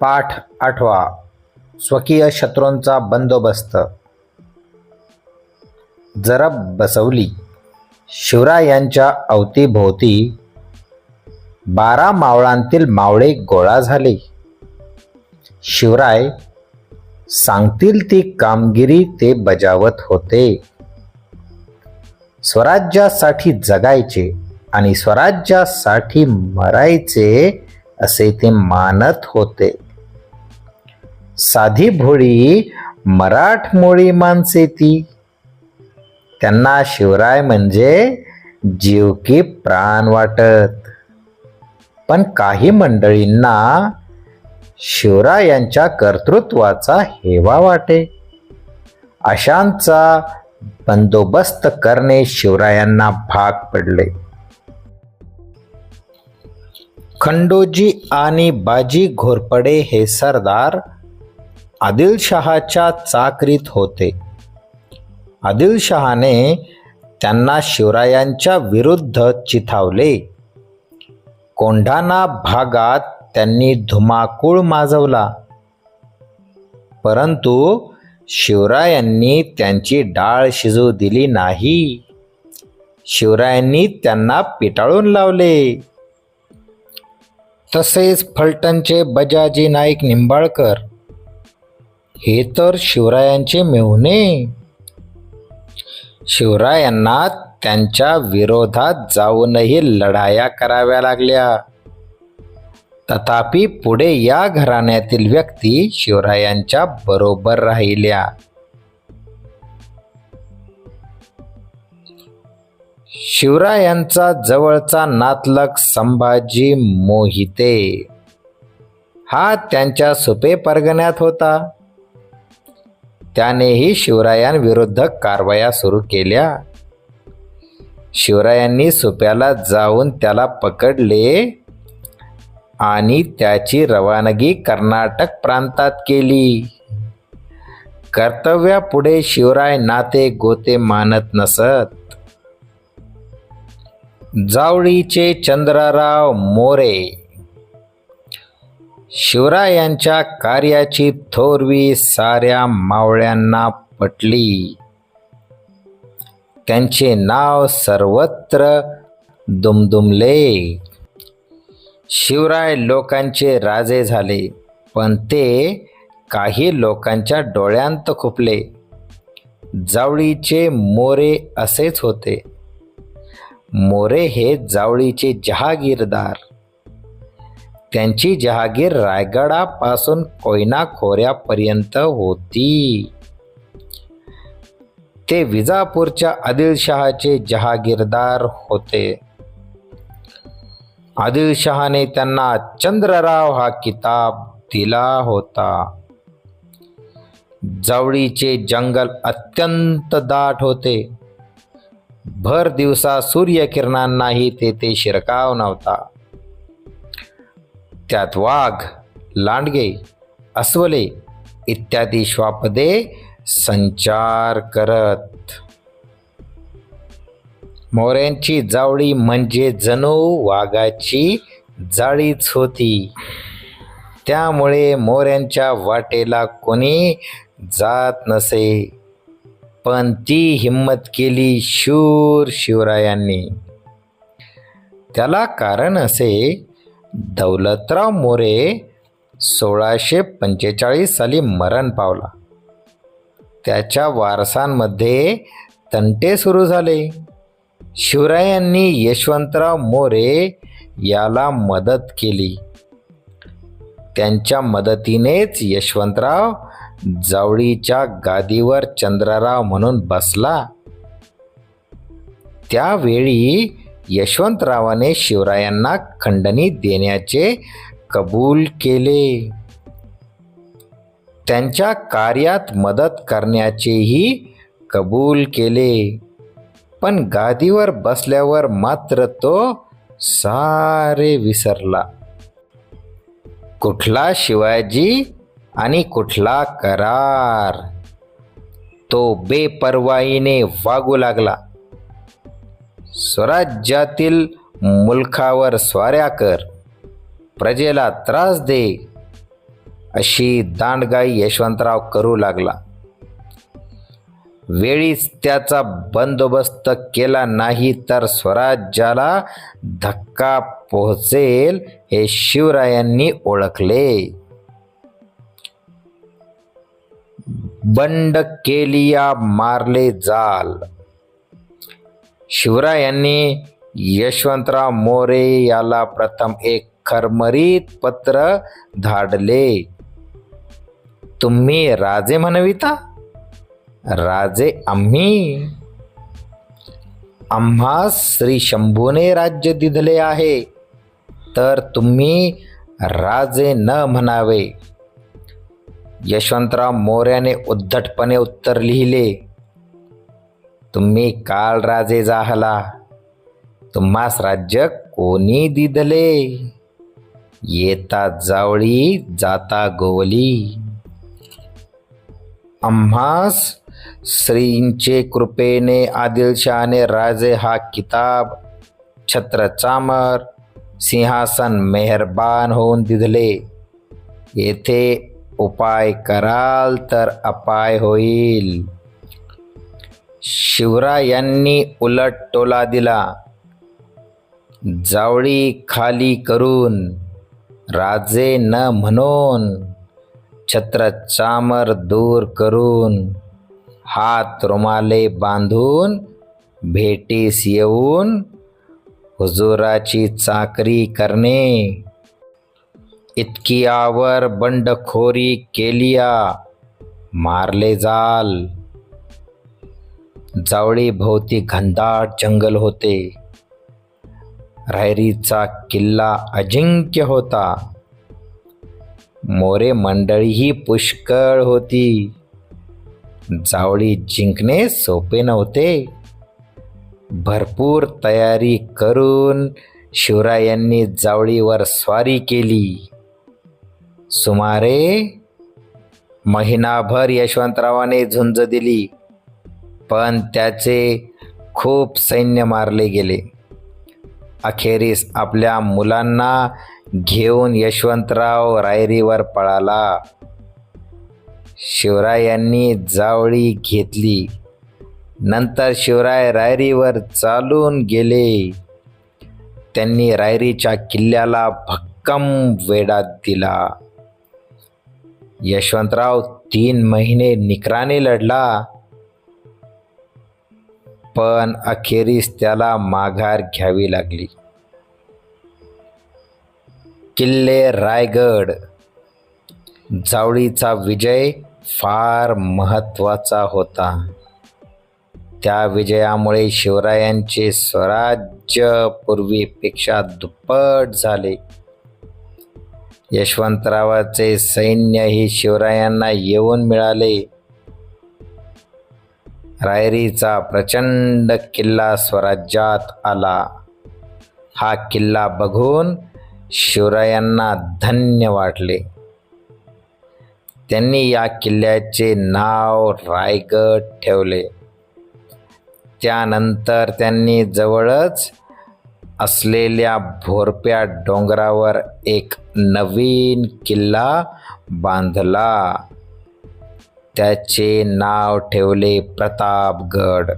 पाठ आठवा. स्वकीय शत्रूंचा बंदोबस्त. जरब बसवली. शिवरायांच्या अवतीभोवती बारा मावळांतील मावळे गोळा झाले. शिवराय सांगतील ती कामगिरी ते बजावत होते. स्वराज्यासाठी जगायचे आणि स्वराज्यासाठी मरायचे असे ते मानत होते. साधी भोळी मराठमोळी माणसे ती. त्यांना शिवराय म्हणजे जीव की प्राण वाटत. पण काही मंडळींना शिवरायांच्या कर्तृत्वाचा हेवा वाटे. अशांचा बंदोबस्त करणे शिवरायांना भाग पडले. खंडोजी आणि बाजी घोरपडे हे सरदार आदिलशहाच्या चाकरीत होते. आदिलशहाने त्यांना शिवरायांच्या विरुद्ध चिथावले. कोंढाणा भागात त्यांनी धुमाकूळ माजवला. परंतु शिवरायांनी त्यांची डाळ शिजू दिली नाही. शिवरायांनी त्यांना पिटाळून लावले. तसेच फलटणचे बजाजी नाईक निंबाळकर हे तर शिवरायांचे मेहुणे. शिवरायांना त्यांच्या विरोधात जाऊनही लढाया कराव्या लागल्या. तथापि पुढे या घराण्यातील व्यक्ती शिवरायांच्या बरोबर राहिल्या. शिवरायांचा जवळचा नातलग संभाजी मोहिते. हा त्यांच्या सुपे परगण्यात होता. त्यानेही शिवरायांविरुद्ध कारवाया सुरू केल्या. शिवरायांनी सुप्याला जाऊन त्याला पकडले आणि त्याची रवानगी कर्नाटक प्रांतात केली. कर्तव्यापुढे शिवराय नाते गोते मानत नसत. जावळीचे चंद्रराव मोरे शिवरायांच्या कार्याची थोरवी साऱ्या मावळ्यांना पटली. त्यांचे नाव सर्वत्र दुमदुमले. शिवराय लोकांचे राजे झाले पण ते काही लोकांच्या डोळ्यांत खुपले. जावळीचे मोरे असेच होते. मोरे हे जावळीचे जहागीरदार. त्यांची जहागीर रायगडापासून कोयना खोऱ्यापर्यंत होती. ते विजापूरच्या आदिलशहाचे जहागीरदार होते. आदिलशहाने त्यांना चंद्रराव हा किताब दिला होता. जावळीचे जंगल अत्यंत दाट होते. भर दिवसा सूर्यकिरणांनाही तेथे शिरकाव नव्हता. त्यात वाघ लांडगे अस्वले इत्यादी श्वापदे संचार करत. मोऱ्यांची जावळी म्हणजे जणू वाघाची जाळीच होती. त्यामुळे मोऱ्यांच्या वाटेला कोणी जात नसे. पण ती हिंमत केली शूर शिवरायांनी. त्याला कारण असे दौलतराव मोरे सोळाशे पंचेचाळीस साली मरण पावला. त्याच्या वारसांमध्ये तंटे सुरू झाले. शिवरायांनी यशवंतराव मोरे याला मदत केली. त्यांच्या मदतीनेच यशवंतराव जावळीच्या गादीवर चंद्रराव म्हणून बसला. त्यावेळी यशवंतरावाने शिवरायांना खंडणी देण्याचे कबूल केले. त्यांच्या कार्यात मदत करण्याचेही कबूल केले. पण गादीवर बसल्यावर मात्र तो सारे विसरला. कुठला शिवाजी आणि कुठला करार? तो बेपर्वाईने वागू लागला. स्वराज्यातील मुलखावर स्वाऱ्या कर. प्रजेला त्रास दे. अशी दांडगाई यशवंतराव करू लागला. वेळीच त्याचा बंदोबस्त केला नाही तर स्वराज्याला धक्का पोहोचेल हे शिवरायांनी ओळखले. बंड केलिया मारले जाल. शिवरायांनी यशवंतराव मोरे याला प्रथम एक खरमरीत पत्र धाडले. तुम्ही राजे म्हणविता? राजे आम्ही. आम्हा श्री शंभूने राज्य दिधले आहे. तर तुम्ही राजे न म्हणावे. यशवंतराव मोऱ्याने उद्धटपणे उत्तर लिहिले. तुम्ही काल राजे जाहला. तुम्हास राज्य कोणी दिदले? येता जावळी जाता गोवली. आम्हास श्रींचे कृपेने आदिलशहाने राजे हा किताब छत्र चामर सिंहासन मेहरबान होऊन दिधले येथे उपाय कराल तर अपाय होईल. शिवरायांनी उलट टोला दिला. जावळी खाली करून राजे न म्हणून छत्र चामर दूर करून हात रुमाले बांधून भेटीस येऊन हुजुराची चाकरी करणे. इतकी आवर बंडखोरी केलिया मारले जाल. जावळीभोवती घनदाट जंगल होते. रायरीचा किल्ला अजिंक्य होता. मोरे मंडळीही पुष्कळ होती. जावळी जिंकणे सोपे नव्हते. भरपूर तयारी करून शिवरायांनी जावळीवर स्वारी केली. सुमारे महिनाभर यशवंतरावाने झुंज दिली. पण त्याचे खूप सैन्य मारले गेले. अखेरीस आपल्या मुलांना घेऊन यशवंतराव रायरीवर पळाला. शिवरायांनी जावळी घेतली. नंतर शिवराय रायरीवर चालून गेले. त्यांनी रायरीच्या किल्ल्याला भक्कम वेढा दिला. यशवंतराव तीन महिने निकराने लढला. पण अखेरीस त्याला माघार घ्यावी लागली. किल्ले रायगड. जावळीचा विजय फार महत्त्वाचा होता. त्या विजयामुळे शिवरायांचे स्वराज्य पूर्वीपेक्षा दुप्पट झाले. यशवंतरावाचे सैन्यही शिवरायांना येऊन मिळाले. रायरीचा प्रचंड किल्ला स्वराज्यात आला. हा किल्ला बघून शिवरायांना धन्य वाटले. त्यांनी या किल्ल्याचे नाव रायगड ठेवले. त्यानंतर त्यांनी जवळच असलेल्या भोरप्या डोंगरावर एक नवीन किल्ला बांधला. त्याचे नाव ठेवले प्रतापगड.